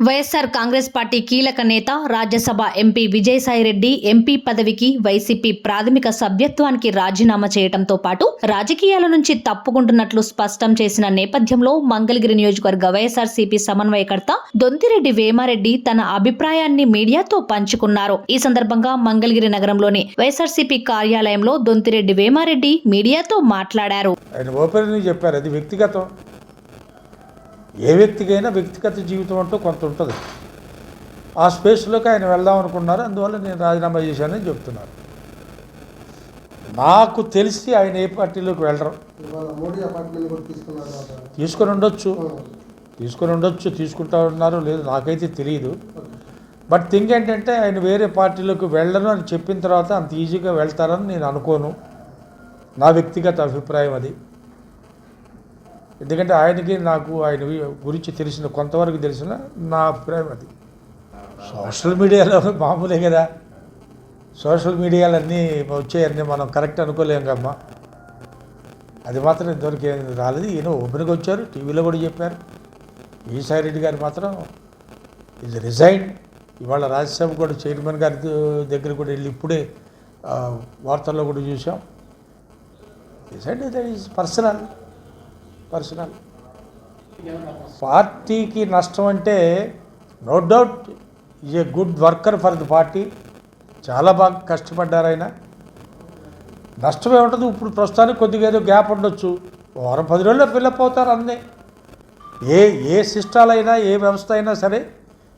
YSR Congress party కీలక నేత Rajya Sabha MP Vijayasai Reddy MP పదవికి వైసీపీ ప్రాథమిక సభ్యత్వానికి రాజీనామా చేయడంతో పాటు రాజకీయాల నుంచి తప్పుకుంటున్నట్లు స్పష్టం చేసిన నేపథ్యంలో మంగళగిరి నియోజకవర్గ వైఎస్ఆర్సీపీ సమన్వయకర్త దొంతిరెడ్డి వేమారెడ్డి తన అభిప్రాయాన్ని మీడియాతో పంచుకున్నారు. ఈ సందర్భంగా మంగళగిరి నగరంలోని వైఎస్ఆర్సీపీ కార్యాలయంలో దొంతిరెడ్డి వేమారెడ్డి మీడియాతో మాట్లాడారు. ఆయన చెప్పారు. అది వ్యక్తిగతం. ఏ వ్యక్తికైనా వ్యక్తిగత జీవితం అంటూ కొంత ఉంటుంది. ఆ స్పేస్లోకి ఆయన వెళ్దాం అనుకున్నారు. అందువల్ల నేను రాజీనామా చేశానని చెప్తున్నారు. నాకు తెలిసి ఆయన ఏ పార్టీలోకి వెళ్ళరు. తీసుకొని ఉండొచ్చు. తీసుకొని ఉండొచ్చు తీసుకుంటా ఉన్నారు. లేదు నాకైతే తెలియదు బట్ థింక్ ఏంటంటే ఆయన వేరే పార్టీలోకి వెళ్ళను అని చెప్పిన తర్వాత అంత ఈజీగా వెళ్తారని నేను అనుకోను. నా వ్యక్తిగత అభిప్రాయం అది. ఎందుకంటే ఆయనకి నాకు ఆయన గురించి తెలిసిన కొంతవరకు తెలిసిన నా అభిప్రాయం అది. సోషల్ మీడియాలో మామూలే కదా. సోషల్ మీడియాలో అన్నీ వచ్చాయన్నీ మనం కరెక్ట్ అనుకోలేం కమ్మా. అది మాత్రం ఇంతవరకు ఏం రాలేదు. ఈయన ఓపెన్గా వచ్చారు టీవీలో కూడా చెప్పారు. ఈసాయి రెడ్డి గారు మాత్రం ఇది రిజైన్ ఇవాళ రాజ్యసభ కూడా చైర్మన్ గారి దగ్గర కూడా వెళ్ళి ఇప్పుడే వార్తల్లో కూడా చూసాం రిజైన్ ఈజ్ పర్సనల్. పర్సనల్. పార్టీకి నష్టం అంటే no doubt a good worker for the party. చాలా బాగా కష్టపడ్డారు ఆయన. నష్టం ఏముంటుంది? ఇప్పుడు ప్రస్తుతానికి కొద్దిగా ఏదో గ్యాప్ ఉండొచ్చు. వారం పది రోజుల్లో ఫిల్అప్ అవుతారు అన్నీ. ఏ ఏ సిస్టాలైనా ఏ వ్యవస్థ అయినా సరే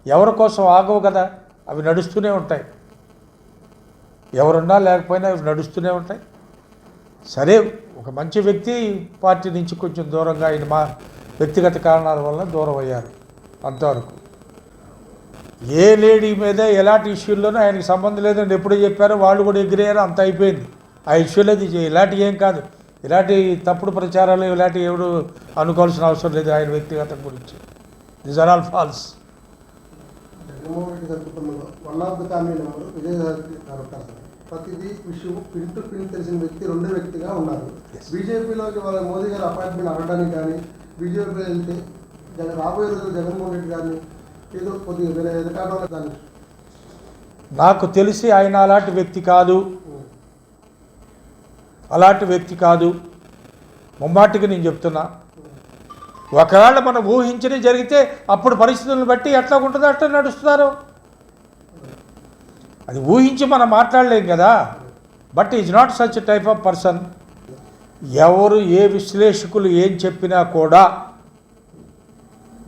ఎవరి కోసం ఆగవు కదా? అవి నడుస్తూనే ఉంటాయి. ఎవరున్నా లేకపోయినా అవి నడుస్తూనే ఉంటాయి. సరే ఒక మంచి వ్యక్తి పార్టీ నుంచి కొంచెం దూరంగా ఆయన మా వ్యక్తిగత కారణాల వల్ల దూరం అయ్యారు అంతవరకు. ఏ లేడీ మీద ఎలాంటి ఇష్యూల్లోనూ ఆయనకి సంబంధం లేదని ఎప్పుడూ చెప్పారో వాళ్ళు కూడా ఎగిరేయారు అంత అయిపోయింది. ఆ ఇష్యూలో ఇది ఇలాంటివి ఏం కాదు. ఇలాంటి తప్పుడు ప్రచారాలు ఇలాంటి ఎవడు అనుకోవాల్సిన అవసరం లేదు ఆయన వ్యక్తిగతం గురించి. This are all false Jaganmohan Reddy గారి కుటుంబంలో one of the family member Vijayasai గారు ప్రతిదీ విషయం పిన్ టు పిన్ తెలిసిన వ్యక్తి రెండో వ్యక్తిగా ఉన్నారు. బీజేపీలోకి వాళ్ళ మోదీ గారు అపాయింట్మెంట్ అడగడానికి కానీ బీజేపీ వెళ్తే జగన్ రాబోయే రోజులు జగన్మోహన్ రెడ్డి గారిని ఏదో కొద్దిగా వేరే ఎదకాడంలో దాన్ని నాకు తెలిసి ఆయన అలాంటి వ్యక్తి కాదు. అలాంటి వ్యక్తి కాదు. ముమ్మాటికి నేను చెప్తున్నా. ఒకవేళ మనం ఊహించిన జరిగితే అప్పుడు పరిస్థితులను బట్టి ఎట్లా ఉంటుందో అట్లా నడుస్తున్నారు. అది ఊహించి మనం మాట్లాడలేం కదా. But is not such type of person ఎవరు ఏ విశ్లేషకులు ఏం చెప్పినా కూడా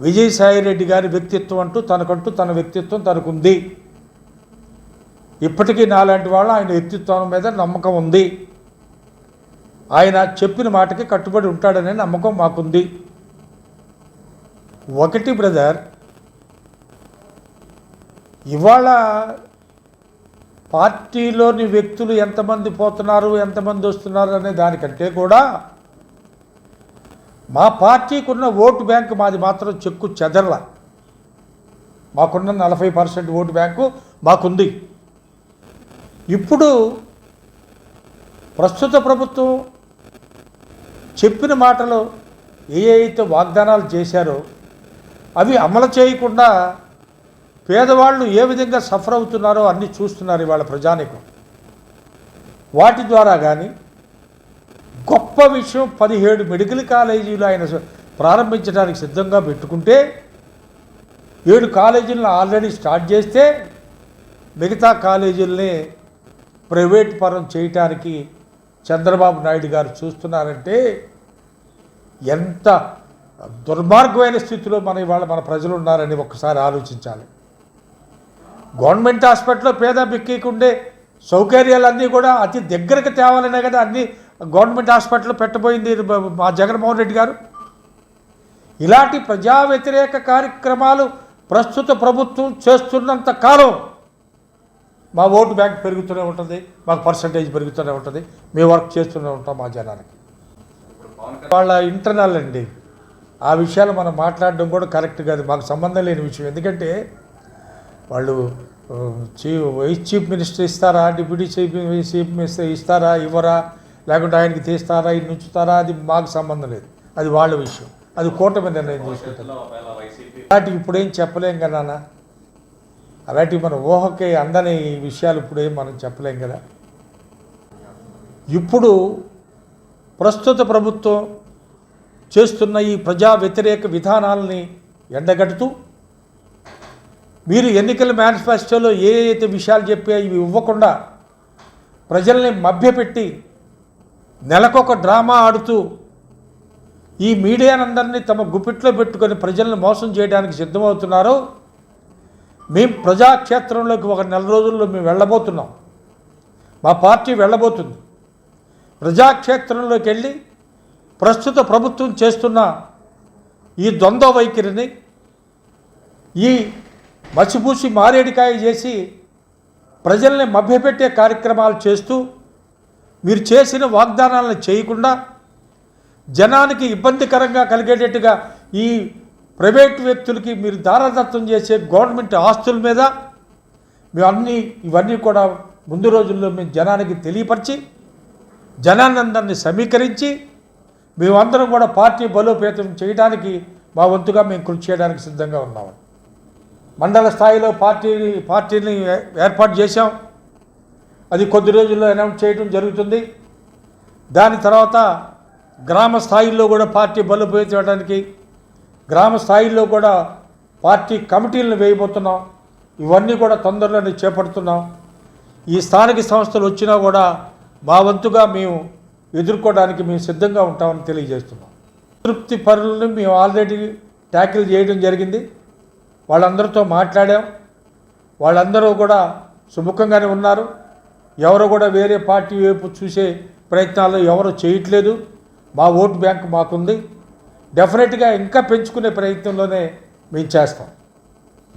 విజయసాయి రెడ్డి గారి వ్యక్తిత్వం అంటూ తనకంటూ తన వ్యక్తిత్వం తనకుంది. ఇప్పటికీ నాలాంటి వాళ్ళు ఆయన వ్యక్తిత్వం మీద నమ్మకం ఉంది. ఆయన చెప్పిన మాటకి కట్టుబడి ఉంటాడనే నమ్మకం మాకుంది. ఒకటి బ్రదర్ ఇవాళ పార్టీలోని వ్యక్తులు ఎంతమంది పోతున్నారు ఎంతమంది వస్తున్నారు అనే దానికంటే కూడా మా పార్టీకి ఉన్న ఓటు బ్యాంకు మాది మాత్రం చెక్కు చెదర్ల. మాకున్న నలభై పర్సెంట్ ఓటు బ్యాంకు మాకుంది. ఇప్పుడు ప్రస్తుత ప్రభుత్వం చెప్పిన మాటలు ఏ అయితే వాగ్దానాలు చేశారో అవి అమలు చేయకుండా పేదవాళ్ళు ఏ విధంగా సఫర్ అవుతున్నారో అన్నీ చూస్తున్నారు ఇవాళ ప్రజానికం. వాటి ద్వారా కానీ గొప్ప విషయం పదిహేడు మెడికల్ కాలేజీలు ఆయన ప్రారంభించడానికి సిద్ధంగా పెట్టుకుంటే ఏడు కాలేజీలను ఆల్రెడీ స్టార్ట్ చేస్తే మిగతా కాలేజీల్ని ప్రైవేట్ పరం చేయటానికి చంద్రబాబు నాయుడు గారు చూస్తున్నారంటే ఎంత దుర్మార్గమైన స్థితిలో మన ఇవాళ మన ప్రజలు ఉన్నారని ఒక్కసారి ఆలోచించాలి. గవర్నమెంట్ హాస్పిటల్లో పేద బిక్కీకుండే సౌకర్యాలన్నీ కూడా అతి దగ్గరకు తేవాలనే కదా అన్ని గవర్నమెంట్ హాస్పిటల్లో పెట్టబోయింది మా జగన్మోహన్ రెడ్డి గారు. ఇలాంటి ప్రజా వ్యతిరేక కార్యక్రమాలు ప్రస్తుత ప్రభుత్వం చేస్తున్నంత కాలం మా ఓటు బ్యాంక్ పెరుగుతూనే ఉంటుంది మాకు పర్సంటేజ్ పెరుగుతూనే ఉంటుంది మేము వర్క్ చేస్తూనే ఉంటాం మా జనానికి వాళ్ళ ఇంటర్నల్ అండి ఆ విషయాలు మనం మాట్లాడడం కూడా కరెక్ట్ కాదు మాకు సంబంధం లేని విషయం. ఎందుకంటే వాళ్ళు చీఫ్ వైస్ చీఫ్ మినిస్టర్ ఇస్తారా? డిప్యూటీ చీఫ్ చీఫ్ మినిస్టర్ ఇస్తారా? ఇవ్వరా? లేకుంటే ఆయనకి తీస్తారా? ఇది ఉంచుతారా? అది మాకు సంబంధం లేదు. అది వాళ్ళ విషయం. అది కూటమి నిర్ణయం తీసుకుంటుంది. అలాంటివి ఇప్పుడేం చెప్పలేం కదా నాన్న? అలాంటివి మన ఊహకి అందని విషయాలు ఇప్పుడేం మనం చెప్పలేం కదా? ఇప్పుడు ప్రస్తుత ప్రభుత్వం చేస్తున్న ఈ ప్రజా వ్యతిరేక విధానాలని ఎండగడుతూ మీరు ఎన్నికల మేనిఫెస్టోలో ఏ అయితే విషయాలు చెప్పా ఇవి ఇవ్వకుండా ప్రజల్ని మభ్యపెట్టి నెలకొక డ్రామా ఆడుతూ ఈ మీడియానందరినీ తమ గుప్పిట్లో పెట్టుకొని ప్రజల్ని మోసం చేయడానికి సిద్ధమవుతున్నారో మేము ప్రజాక్షేత్రంలోకి ఒక నెల రోజుల్లో మేము వెళ్ళబోతున్నాం. మా పార్టీ వెళ్ళబోతుంది. ప్రజాక్షేత్రంలోకి వెళ్ళి ప్రస్తుత ప్రభుత్వం చేస్తున్న ఈ ద్వంద్వ వైఖరిని ఈ మసిపూసి మారేడికాయ చేసి ప్రజల్ని మభ్యపెట్టే కార్యక్రమాలు చేస్తూ మీరు చేసిన వాగ్దానాలను చేయకుండా జనానికి ఇబ్బందికరంగా కలిగేటట్టుగా ఈ ప్రైవేట్ వ్యక్తులకి మీరు దారదత్తం చేసే గవర్నమెంట్ ఆస్తుల మీద మేము ఇవన్నీ కూడా ముందు రోజుల్లో మేము జనానికి తెలియపరిచి జనానందరిని సమీకరించి మేమందరం కూడా పార్టీ బలోపేతం చేయడానికి మా వంతుగా మేము కృషి చేయడానికి సిద్ధంగా ఉన్నాము మండల స్థాయిలో పార్టీ పార్టీని ఏర్పాటు చేశాం. అది కొద్ది రోజుల్లో అనౌన్స్ చేయడం జరుగుతుంది. దాని తర్వాత గ్రామ స్థాయిల్లో కూడా పార్టీ బలోపేతం గ్రామ స్థాయిల్లో కూడా పార్టీ కమిటీలను వేయబోతున్నాం. ఇవన్నీ కూడా తొందరలోనే చేపడుతున్నాం. ఈ స్థానిక సంస్థలు వచ్చినా కూడా మా వంతుగా మేము ఎదుర్కోవడానికి మేము సిద్ధంగా ఉంటామని తెలియజేస్తున్నాం. తృప్తి పనులను మేము ఆల్రెడీ ట్యాకిల్ చేయడం జరిగింది. వాళ్ళందరితో మాట్లాడాం. వాళ్ళందరూ కూడా సుముఖంగానే ఉన్నారు. ఎవరు కూడా వేరే పార్టీ వైపు చూసే ప్రయత్నాలు ఎవరు చేయట్లేదు. మా ఓటు బ్యాంక్ మాకుంది. డెఫినెట్గా ఇంకా పెంచుకునే ప్రయత్నంలోనే మేము చేస్తాం.